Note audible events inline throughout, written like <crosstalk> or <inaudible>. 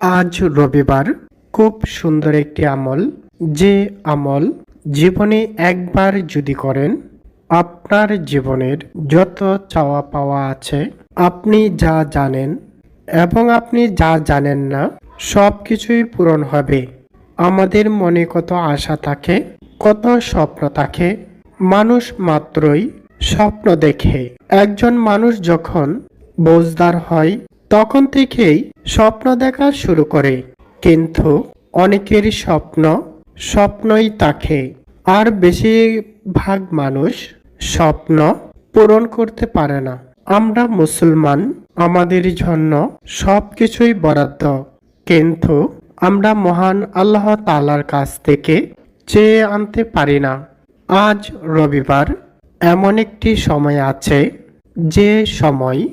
আজ রবিবার খুব সুন্দর একটি আমল। যে আমল জীবনে একবার যদি করেন, আপনার জীবনের যত চাওয়া পাওয়া আছে, আপনি যা জানেন এবং আপনি যা জানেন না, সব কিছুই পূরণ হবে। আমাদের মনে কত আশা থাকে, কত স্বপ্ন থাকে, মানুষ মাত্রই স্বপ্ন দেখে। একজন মানুষ যখন বোঝদার হয় তখন থেকেই স্বপ্ন দেখা শুরু করে। কিন্তু অনেকের স্বপ্ন স্বপ্নই থাকে আর বেশিরভাগ মানুষ স্বপ্ন পূরণ করতে পারে না। আমরা মুসলমান, আমাদের জন্য সব কিছুই বরাদ্দ। কিন্তু আমরা মহান আল্লাহ তালার কাছ থেকে চেয়ে আনতে পারি না। আজ রবিবার এমন একটি সময় আছে যে সময়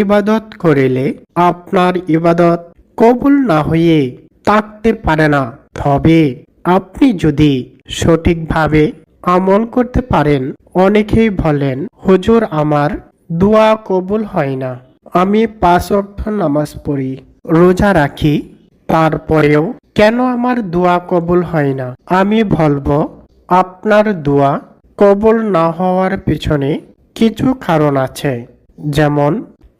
ইবাদত করিলে আপনার ইবাদত কবুল না হয়ে থাকতে পারে না। তবে আপনি যদি সঠিকভাবে আমল করতে পারেন, অনেকেই বলেন, হুজুর, আমার দোয়া কবুল হয় না। আমি পাঁচ অর্থ নামাজ পড়ি, রোজা রাখি, তারপরেও কেন আমার দোয়া কবুল হয় না? আমি বলব, আপনার দোয়া কবুল না হওয়ার পিছনে কিছু কারণ আছে। যেমন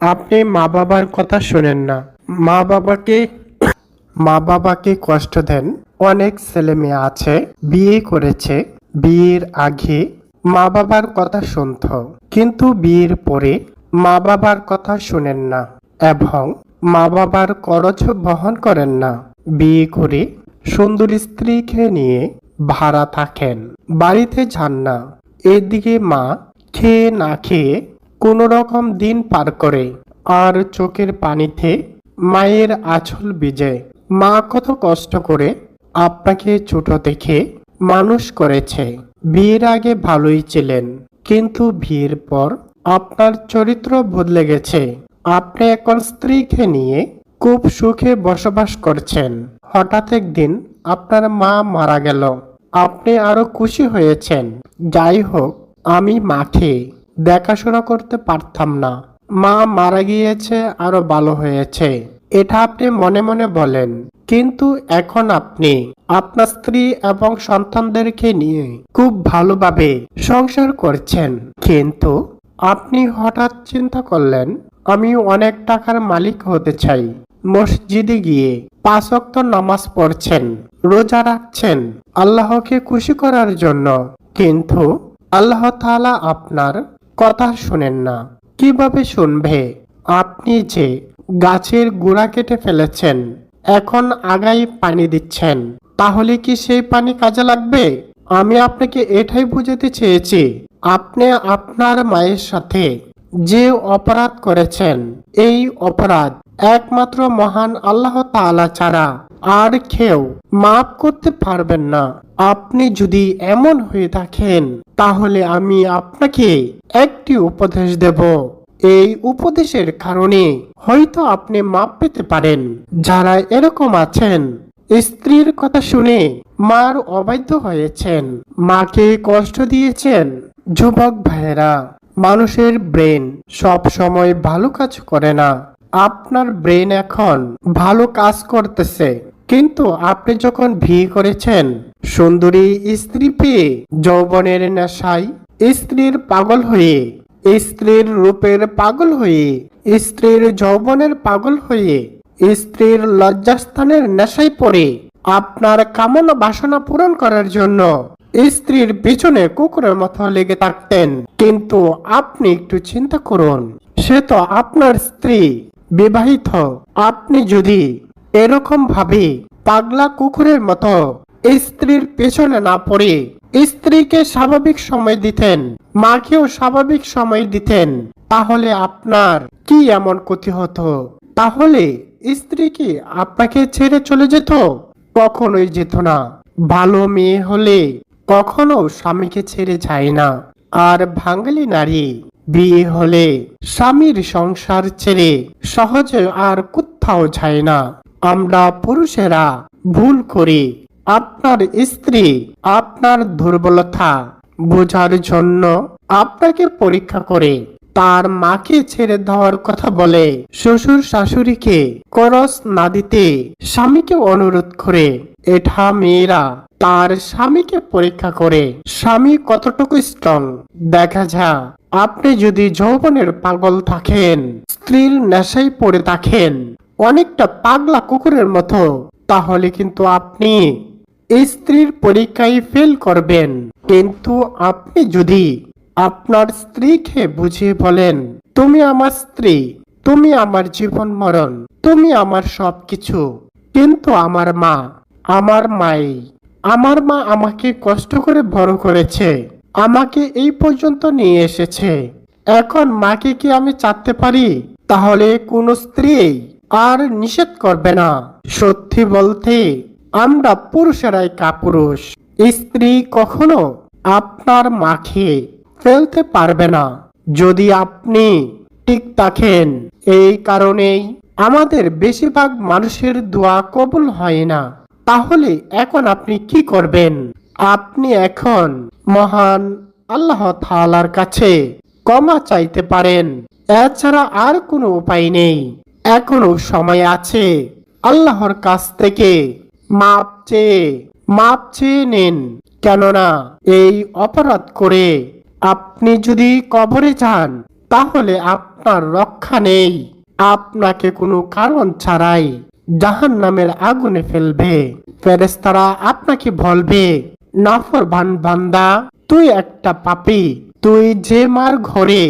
আপনি মা বাবার কথা শোনেন না। মা বাবাকে <coughs> মা বাবাকে কষ্ট দেন। অনেক ছেলে মেয়ে আছে, বিয়ে করেছে। বিয়ের আগে মা বাবার কথা শুনত। কিন্তু বিয়ের পরে মা বাবার কথা শুনেন না এবং মা বাবার খরচ বহন করেন না। বিয়ে করে সুন্দর স্ত্রীকে নিয়ে ভাড়া থাকেন। বাড়িতে যান না। এদিকে মা খেয়ে না খেয়ে কোনো রকম দিন পার করে। আর চোখের পানিতে মায়ের আঁচল বিজে মা কত কষ্ট করে আপনাকে ছোট দেখে মানুষ করেছে। বিয়ের আগে ভালোই ছিলেন, কিন্তু বিয়ের পর আপনার চরিত্র বদলে গেছে। আপনি এখন স্ত্রীকে নিয়ে খুব সুখে বসবাস করছেন। হঠাৎ একদিন আপনার মা মারা গেল। আপনি আরও খুশি হয়েছেন। যাই হোক, আমি মাকে দেখাশোনা করতে পারতাম না। মা মারা গিয়েছে, আরও ভালো হয়েছে। এটা আপনি মনে মনে বলেন। কিন্তু এখন আপনি, আপনার স্ত্রী এবং সন্তানদেরকে নিয়ে খুব ভালোভাবে সংসার করছেন। কিন্তু আপনি হঠাৎ চিন্তা করলেন, আমি অনেক টাকার মালিক হতে চাই। মসজিদে গিয়ে পাঁচ ওয়াক্ত নামাজ পড়ছেন, রোজা রাখছেন, আল্লাহকে খুশি করার জন্য। কিন্তু আল্লাহ তাআলা আপনার কথা শোনেন না। কীভাবে শুনবে? আপনি যে গাছের গোড়া কেটে ফেলেছেন, এখন আগাই পানি দিচ্ছেন, তাহলে কি সেই পানি কাজে লাগবে? আমি আপনাকে এটাই বুঝাতে চেয়েছি, আপনি আপনার মায়ের সাথে যে অপরাধ করেছেন, এই অপরাধ একমাত্র মহান আল্লাহ তাআলা ছাড়া আর কেউ মাফ করতে পারবেন না। আপনি যদি এমন হয়ে থাকেন, তাহলে আমি আপনাকে একটি উপদেশ দেব। এই উপদেশের কারণে হয়তো আপনি মাপ পেতে পারেন। যারা এরকম আছেন, স্ত্রীর কথা শুনে মার অবাধ্য হয়েছেন, মাকে কষ্ট দিয়েছেন। যুবক ভাইয়েরা, মানুষের ব্রেন সব সময় ভালো কাজ করে না। আপনার ব্রেন এখন ভালো কাজ করতেছে। কিন্তু আপনি যখন বিয়ে করেছেন, সুন্দরী স্ত্রী পেয়ে যৌবনের নেশায় স্ত্রীর পাগল হয়ে, স্ত্রীর রূপের পাগল হয়ে, স্ত্রীর যৌবনের পাগল হয়ে, স্ত্রীর লজ্জাস্থানের নেশায় পড়ে আপনার কামনা বাসনা পূরণ করার জন্য স্ত্রীর পিছনে কুকুরের মতো লেগে থাকতেন। কিন্তু আপনি একটু চিন্তা করুন, সে তো আপনার স্ত্রী, বিবাহিত। আপনি যদি এরকম ভাবে পাগলা কুকুরের মতো স্ত্রীর পেছনে না পড়ে স্ত্রীকে স্বাভাবিক সময় দিতেন, মাকেও স্বাভাবিক সময় দিতেন, তাহলে আপনার কি এমন ক্ষতি হতো? তাহলে স্ত্রী কি আপনাকে ছেড়ে চলে যেত? কখনোই যেত না। ভালো মেয়ে হলে কখনো স্বামীকে ছেড়ে যায় না। আর বাঙালি নারী বিয়ে হলে স্বামীর সংসার ছেড়ে সহজে আর কোথাও যায় না। আমরা পুরুষেরা ভুল করি। আপনার স্ত্রী আপনার দুর্বলতা বোঝার জন্য আপনাকে পরীক্ষা করে। তার মাকে ছেড়ে দেওয়ার কথা বলে শ্বশুর শাশুড়িকে করস না দিতে স্বামীকে অনুরোধ করে। এটা মেয়েরা তার স্বামীকে পরীক্ষা করে। স্বামী কতটুকু স্ট্রং দেখা যা আপনি যদি যৌবনের পাগল থাকেন, স্ত্রীর নেশায় পড়ে থাকেন অনেকটা পাগলা কুকুরের মতো। তাহলে কিন্তু আপনি স্ত্রীর পরীক্ষায় ফেল করবেন। কিন্তু আপনি যদি আপনার স্ত্রীকে বুঝিয়ে বলেন, তুমি আমার স্ত্রী, তুমি আমার জীবন মরণ, তুমি আমার সব কিছু কিন্তু আমার মা, আমার মাই, আমার মা আমাকে কষ্ট করে বড় করেছে, আমাকে এই পর্যন্ত নিয়ে এসেছে, এখন মাকে কি আমি চাটতে পারি? তাহলে কোন স্ত্রী আর নিষেধ করবে না। সত্যি বলতে, আমরা পুরুষেরাই কাপুরুষ। স্ত্রী কখনো আপনার মাখে ফেলতে পারবে না। যদি আপনি ঠিক থাকেন, এই কারণেই আমাদের বেশিরভাগ মানুষের দোয়া কবুল হয় না। তাহলে এখন আপনি কি করবেন? আপনি এখন মহান আল্লাহ তাআলার কাছে ক্ষমা চাইতে পারেন। এছাড়া আর কোনো উপায় নেই। এখনও সময় আছে। আল্লাহর কাছ থেকে মাপ চেয়ে মাপ চেয়ে নেন। কেননা এই অপরাধ করে আপনি যদি কবরে যান, তাহলে আপনার রক্ষা নেই। আপনাকে কোনো কারণ ছাড়াই জাহান নামের আগুনে ফেলবে। ফেরেস্তারা আপনাকে বলবে নাফরবান বান্দা, তুই একটা পাপী। তুই যে মার ঘরে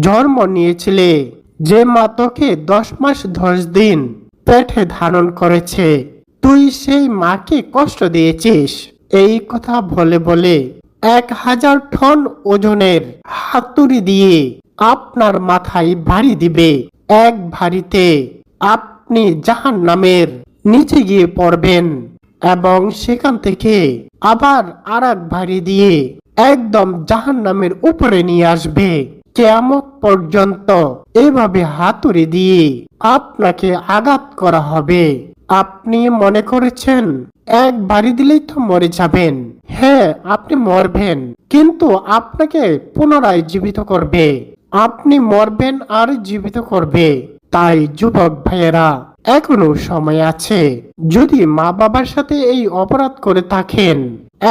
জন্ম নিয়েছিলে যে মা তোকে দশ মাস দশ দিন পেটে ধারণ করেছে, তুই সেই মাকে কষ্ট দিয়েছিস। এই কথা বলে বলে এক হাজার টন ওজনের হাতুড়ি দিয়ে আপনার মাথায় ভারী দিবে। এক ভারিতে আপনি জাহান নামের নিচে গিয়ে পড়বেন এবং সেখান থেকে আবার আর এক ভারী দিয়ে একদম জাহান নামের উপরে নিয়ে আসবে। কেয়ামত পর্যন্ত এভাবে হাতুড়ি দিয়ে আপনাকে আঘাত করা হবে। আপনি মনে করেছেন, এক বাড়ি দিলেই তো মরে যাবেন। হ্যাঁ আপনি মরবেন, কিন্তু আপনাকে পুনরায় জীবিত করবে। আপনি মরবেন আর জীবিত করবে। তাই যুবক ভাইয়েরা, এখনও সময় আছে। যদি মা বাবার সাথে এই অপরাধ করে থাকেন,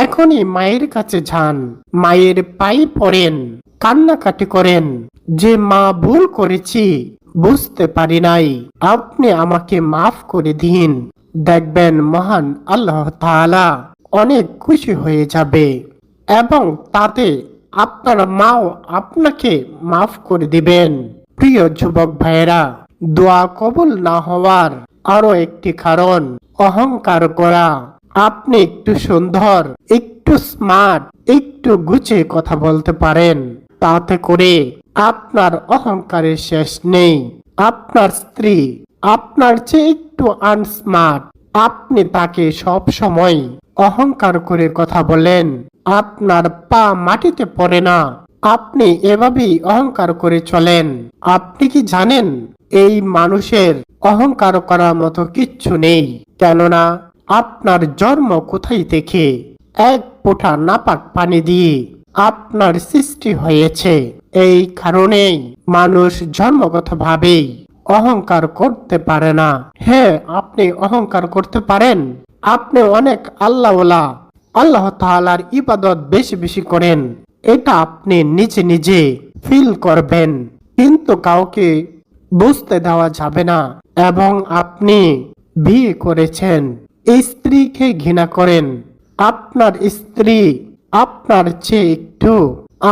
এখনই মায়ের কাছে যান। মায়ের পায়ে পড়েন। কান্নাকাটি করেন। যে মা, ভুল করেছি, বুঝতে পারি নাই। আপনি আমাকে মাফ করে দিন। দেখবেন মহান আল্লাহ তাআলা অনেক খুশি হয়ে যাবে এবং তাতে আপনার মাও আপনাকে মাফ করে দিবেন। প্রিয় যুবক ভাইয়েরা, দোয়া কবুল না হওয়ার আরও একটি কারণ, অহংকার করা। আপনি একটু সুন্দর, একটু স্মার্ট, একটু গুছিয়ে কথা বলতে পারেন। তাতে করে আপনার অহংকারের শেষ নেই। আপনার স্ত্রী, আপনার চেয়ে একটু আনস্মার্ট। আপনি তাকে সব সময় অহংকার করে কথা বলেন। আপনার পা মাটিতে পড়ে না। আপনি এভাবেই অহংকার করে চলেন। আপনি কি জানেন, এই মানুষের অহংকার করার মতো কিচ্ছু নেই। কেননা, আপনার জন্ম কোথায় থেকে? এক ফোঁটা নাপাক পানি দিয়ে। আপনার সৃষ্টি হয়েছে। এই কারণেই মানুষ জন্মগতভাবেই অহংকার করতে পারে না। হ্যাঁ আপনি অহংকার করতে পারেন। আপনি অনেক আল্লাহওয়ালা, আল্লাহ তাআলার ইবাদত বেশি বেশি করেন। এটা আপনি নিজে নিজে ফিল করবেন। কিন্তু কাউকে বুঝতে দেওয়া যাবে না। এবং আপনি বিয়ে করেছেন। স্ত্রীকে ঘৃণা করেন। আপনার স্ত্রী আপনার চেয়ে একটু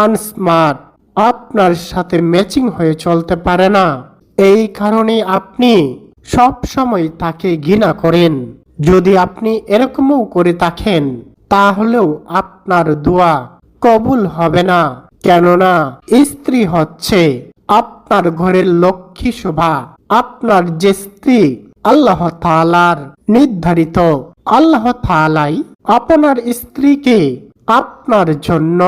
আনস্মার্ট, আপনার সাথে ম্যাচিং হয়ে চলতে পারে না। এই কারণে আপনি সব সময় তাকে ঘৃণা করেন। যদি আপনি এরকমও করে থাকেন, তাহলেও আপনার দোয়া কবুল হবে না। কেননা, স্ত্রী হচ্ছে আপনার ঘরের লক্ষ্মী শোভা, আপনার যে স্ত্রী আল্লাহ নির্ধারিত, আল্লাহ আপনার স্ত্রীকে আপনার জন্য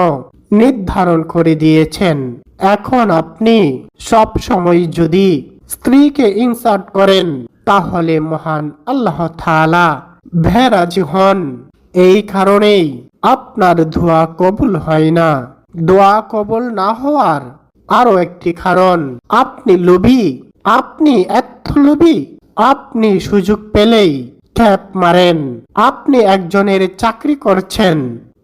নির্ধারণ করে দিয়েছেন। এখন আপনি সব সময় যদি স্ত্রীকে ইনসার্ট করেন, তাহলে মহান আল্লাহ তাআলা ভেরাজি হন। এই কারণেই আপনার দোয়া কবুল হয় না। দোয়া কবুল না হওয়ার আরও একটি কারণ, আপনি লোভী, আপনি এত লোভী, আপনি সুযোগ পেলেই ট্যাপ মারেন। আপনি একজনের চাকরি করছেন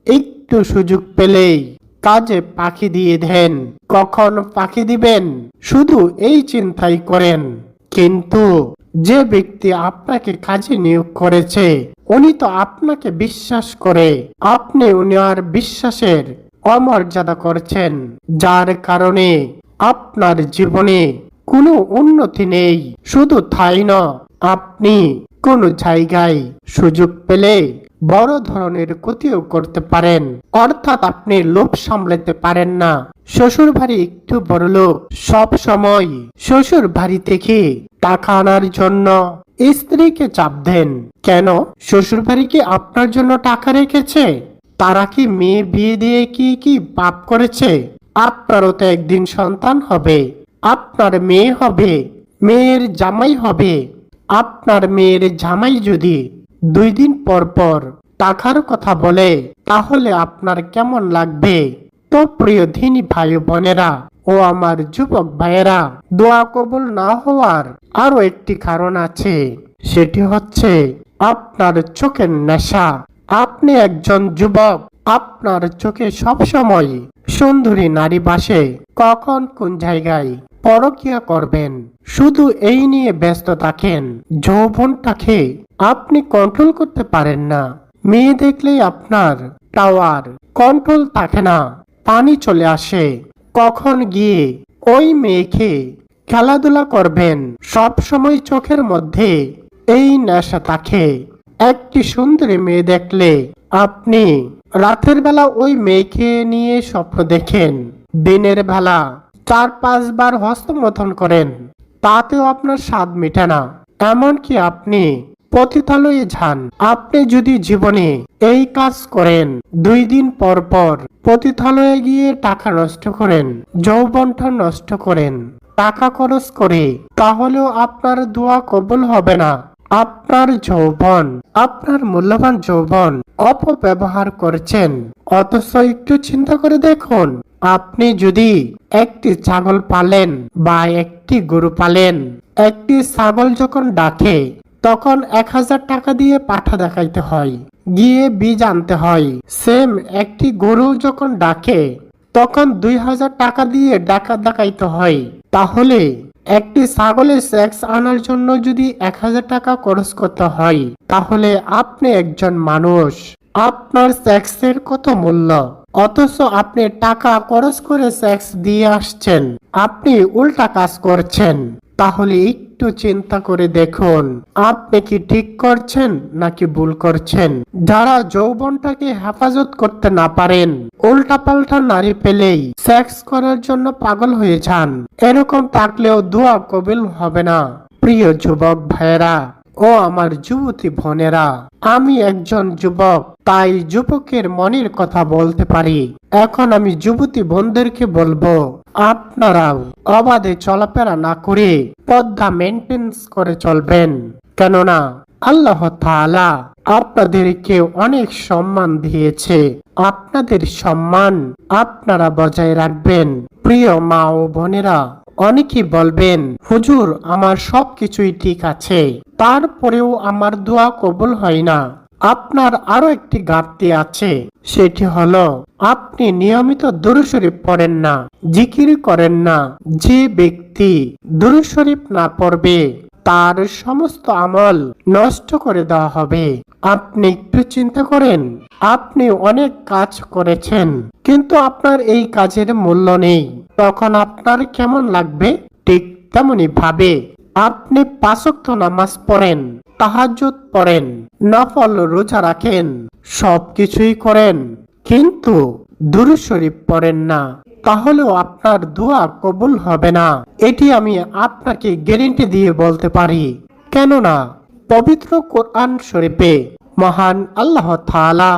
একটু সুযোগ পেলেই কাজে পাখি দিয়ে দেন। কখন পাখি দিবেন? শুধু এই চিন্তাই করেন। কিন্তু যে ব্যক্তি আপনাকে কাজে নিয়োগ করেছে, উনি তো আপনাকে বিশ্বাস করে। আপনি উনার বিশ্বাসের অমর্যাদা করছেন, যার কারণে আপনার জীবনে কোনো উন্নতি নেই। শুধু তাই না আপনি কোন জায়গায় সুযোগ পেলে বড় ধরনের ক্ষতিও করতে পারেন। অর্থাৎ আপনি লোভ সামলাতে পারেন না। শ্বশুর বাড়ি একটু বড় লোক, সব সময় শ্বশুর বাড়ি থেকে টাকা আনার জন্য স্ত্রীকে চাপ দেন। কেন? শ্বশুর বাড়ি কি আপনার জন্য টাকা রেখেছে? তারা কি মেয়ে বিয়ে দিয়ে কি কি পাপ করেছে? আপনারও তো একদিন সন্তান হবে। আপনার মেয়ে হবে, মেয়ের জামাই হবে। আপনার মেয়ের জামাই যদি দুই দিন পর পর টাকার কথা বলে, তাহলে আপনার কেমন লাগবে? তো প্রিয় ধিনী ভাই বোনেরা ও আমার যুবক ভাইয়েরা, দোয়া কবুল না হওয়ার আরও একটি কারণ আছে। সেটি হচ্ছে, আপনার চোখের নেশা। আপনি একজন যুবক, আপনার চোখে সবসময় সুন্দরী নারী বাসে। কখন কোন জায়গায় পরকিয়া করবেন। শুধু এই নিয়ে ব্যস্ত থাকেন। যৌবনটাকে আপনি কন্ট্রোল করতে পারেন না। মেয়ে দেখলেই আপনার টাওয়ার কন্ট্রোল থাকে না। পানি চলে আসে। কখন গিয়ে ওই মেয়েকে খেলাধুলা করবেন? সব সময় চোখের মধ্যে এই নেশা থাকে। একটি সুন্দরী মেয়ে দেখলে আপনি রাতের বেলা ওই মেয়েকে নিয়ে স্বপ্ন দেখেন। দিনের বেলা চার পাঁচবার হস্তমথন করেন। তাতেও আপনার স্বাদ মেটে না। এমনকি আপনি পতিতালয়ে যান। আপনি যদি জীবনে এই কাজ করেন, দুই দিন পর পর পতিতালয়ে গিয়ে টাকা নষ্ট করেন, যৌবনটা নষ্ট করেন, টাকা খরচ করে, তাহলেও আপনার দোয়া কবুল হবে না। আপনার যৌবন, আপনার মূল্যবান যৌবন অপব্যবহার করছেন। অথচ একটু চিন্তা করে দেখুন আপনি যদি একটি ছাগল পালেন বা একটি গরু পালেন, একটি ছাগল যখন ডাকে, তখন এক হাজার টাকা দিয়ে পাঠা দেখাইতে হয়, গিয়ে বীজ আনতে হয়। সেম একটি গরু যখন ডাকে, তখন দুই হাজার টাকা দিয়ে ডাকা দেখাইতে হয়। তাহলে একটি ছাগলের সেক্স আনার জন্য যদি এক হাজার টাকা খরচ করতে হয়, তাহলে আপনি একজন মানুষ। আপনার সেক্সের কত মূল্য? অথচ আপনি টাকা খরচ করে সেক্স দিয়ে আসছেন। আপনি উল্টা কাজ করছেন। তাহলে একটু চিন্তা করে দেখুন, আপনি কি ঠিক করছেন নাকি ভুল করছেন? যারা যৌবনটাকে হেফাজত করতে না পারেন উল্টা পাল্টা নারী পেলেই সেক্স করার জন্য পাগল হয়ে যান। এরকম থাকলেও দোয়া কবিল হবে না। প্রিয় যুবক ভাইয়েরা ও আমার যুবতী বোনেরা, আমি একজন যুবক, তাই যুবকের মনের কথা বলতে পারি। এখন আমি যুবতী বোনদেরকে বলব, আপনারাও অবাধে চলাফেরা না করে পদ্মা মেনটেন্স করে চলবেন। কেননা, আল্লাহ তাআলা আপনাদেরকে অনেক সম্মান দিয়েছে। আপনাদের সম্মান আপনারা বজায় রাখবেন। প্রিয় মা ও বোনেরা অনেকেই বলবেন, হুজুর, আমার সব কিছুই ঠিক আছে। তারপরেও আমার দোয়া কবুল হয় না। আপনার আরও একটি ঘাটতি আছে, সেটি হলো, আপনি নিয়মিত দুরুশরীফ পড়েন না, জিকির করেন না। যে ব্যক্তি দুরুশরীফ না পড়বে তার সমস্ত আমল নষ্ট করে দেওয়া হবে। আপনি একটু চিন্তা করেন, আপনি অনেক কাজ করেছেন, কিন্তু আপনার এই কাজের মূল্য নেই। তখন আপনার কেমন লাগবে? ঠিক তেমনি ভাবে। আপনি পাঁচক্ত নামাজ পড়েন, তাহাজ্জুদ পড়েন, নফল রোজা রাখেন সব কিছুই করেন, কিন্তু দুরূদ শরীফ পড়েন না। তাহলেও আপনার দোয়া কবুল হবে না। এটি আমি আপনাকে গ্যারেন্টি দিয়ে বলতে পারি। কেননা, পবিত্র কোরআন শরীফে মহান আল্লাহ তাআলা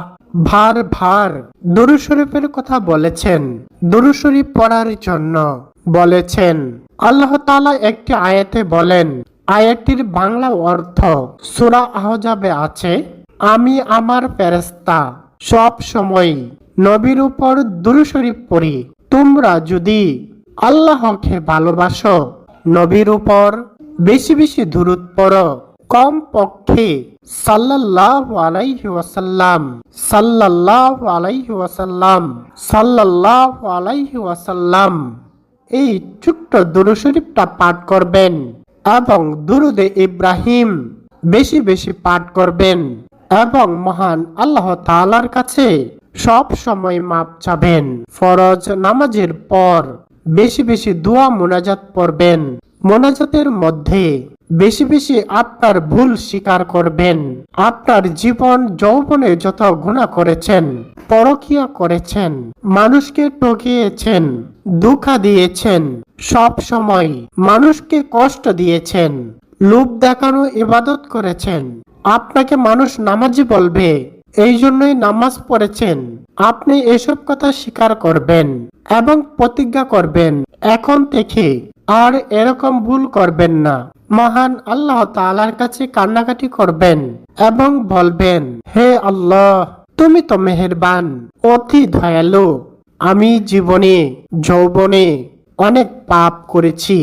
ভার ভার দুরূদ শরীফের কথা বলেছেন। দুরূদ শরীফ পড়ার জন্য বলেছেন। আল্লাহ তাআলা একটি আয়াতে বলেন, আয়াতটির বাংলা অর্থ সূরা আহজাবে আছে, আমি আমার ফেরেশতা সব সময় নবীর উপর দুরূদ শরীফ পড়ি। তোমরা যদি আল্লাহকে ভালোবাসো, নবীর উপর বেশি বেশি দূরত পড়ো কম পক্ষে সাল্লাল্লাহু আলাইহি ওয়াসাল্লাম, সাল্লাল্লাহু আলাইহি ওয়াসাল্লাম, সাল্লাল্লাহু আলাইহি ওয়াসাল্লাম এই ছোট্ট দুরূদ শরীফটা পাঠ করবেন এবং দুরুদে ইব্রাহিম বেশি বেশি পাঠ করবেন এবং মহান আল্লাহ তালার কাছে সব সময় মাপ চাবেন। ফরজ নামাজের পর বেশি বেশি দোয়া মোনাজাত পড়বেন। মোনাজাতের মধ্যে বেশি বেশি আপনার ভুল স্বীকার করবেন। আপনার জীবন যৌবনে যত গুণা করেছেন, পরকিয়া করেছেন, মানুষকে ঠকিয়েছেন দুঃখা দিয়েছেন, সব সময় মানুষকে কষ্ট দিয়েছেন, লোভ দেখানো, ইবাদত করেছেন। আপনাকে মানুষ নামাজি বলবে। এই জন্যই নামাজ পড়েছেন। আপনি এসব কথা স্বীকার করবেন এবং প্রতিজ্ঞা করবেন এখন থেকে আর এরকম ভুল করবেন না। মহান আল্লাহ তাআলার কাছে কান্নাকাটি করবেন এবং বলবেন, হে আল্লাহ, তুমি তো মেহেরবান, অতি দয়ালু। আমি জীবনে, যৌবনে অনেক পাপ করেছি,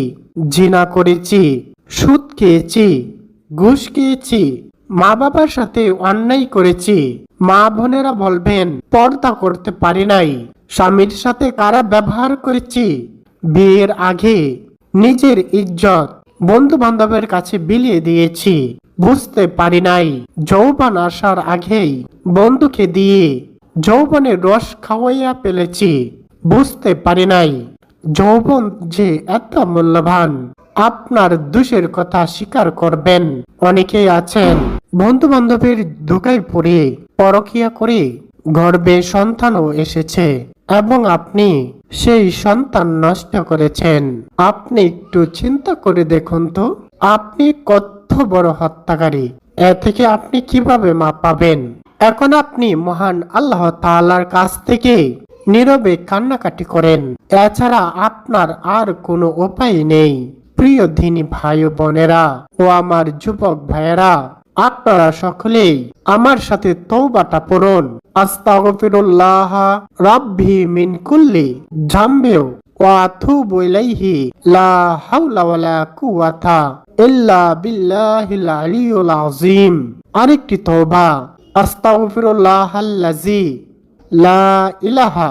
জিনা করেছি, সুদ খেয়েছি, ঘুষ খেয়েছি মা বাবার সাথে অন্যায় করেছি। মা বোনেরা বলবেন, পর্দা করতে পারি নাই। স্বামীর সাথে কারা ব্যবহার করেছি? বিয়ের আগে নিজের ইজ্জত বন্ধু বান্ধবের কাছে বিলিয়ে দিয়েছি। বুঝতে পারি নাই। যৌবন আসার আগেই বন্ধুকে দিয়ে যৌবনের রস খাওয়াইয়া ফেলেছি। বুঝতে পারি নাই। যৌবন যে এত মূল্যবান। আপনার দোষের কথা স্বীকার করবেন। অনেকেই আছেন বন্ধু বান্ধবের ধোকায় পড়ে, পরকিয়া করে গর্বে সন্তানও এসেছে এবং আপনি সেই সন্তান নষ্ট করেছেন। আপনি একটু চিন্তা করে দেখুন তো, আপনি কত বড় হত্যাকারী, এ থেকে আপনি কীভাবে মা পাবেন? এখন আপনি মহান আল্লাহ তাআলার কাছ থেকে নীরবে কান্নাকাটি করেন। এছাড়া আপনার আর কোনো উপায় নেই। প্রিয় দিনী ভাই বোনেরা ও আমার যুবক ভাইয়েরা, আপনারা সকলেই আমার সাথে তৌবাটা পড়ুন। আস্তাগফিরুল্লাহ রাব্বি মিন কুল্লি জামবেও ওয়া আতুবু লা হাওলা ওয়ালা কুওয়াতা ইল্লা বিল্লাহিল আলিয়্যুল আযীম। আরেকটি তওবা আস্তাগফিরুল্লাহাল্লাযী লা ইলাহা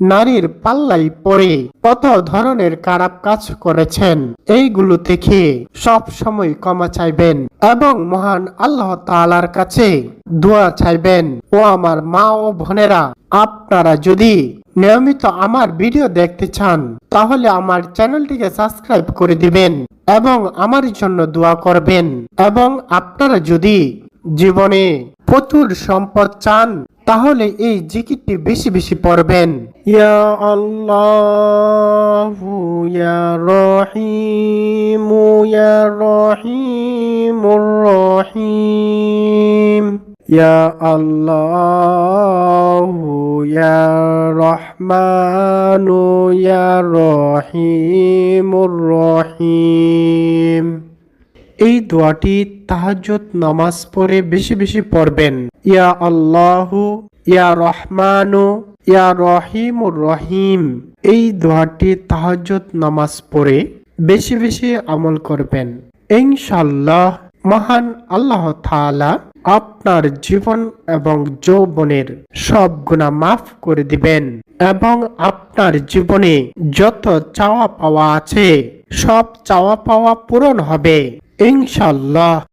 নারীর পাল্লাই পড়ে কত ধরনের খারাপ কাজ করেছেন, এইগুলো থেকে সব সময় ক্ষমা চাইবেন এবং মহান আল্লাহ তালার কাছে দোয়া চাইবেন। ও আমার মা ও বোনেরা, আপনারা যদি নিয়মিত আমার ভিডিও দেখতে চান, তাহলে আমার চ্যানেলটিকে সাবস্ক্রাইব করে দিবেন এবং আমার জন্য দোয়া করবেন। এবং আপনারা যদি জীবনে প্রচুর সম্পদ চান তাহলে এই জিকিরটি বেশি বেশি পড়বেন। ইয়া আল্লাহ ইয়া রহিম ইয়া রহিম রহিম। ইয়া আল্লাহ ইয়া রহমান ইয়া রহিম রহিম। এই দোয়াটি তাহাজ্জুদ নামাজ পড়ে বেশি বেশি পড়বেন। ইয়া আল্লাহু, ইয়া রহমানু, ইয়া রহিমুর রহিম। এই দোয়াটি তাহাজ্জুদ নামাজ পড়ে বেশি বেশি আমল করবেন। ইনশাল্লাহ মহান আল্লাহ তাআলা আপনার জীবন এবং যৌবনের সব গুণা মাফ করে দিবেন এবং আপনার জীবনে যত চাওয়া পাওয়া আছে, সব চাওয়া পাওয়া পূরণ হবে। ইনশাল্লাহ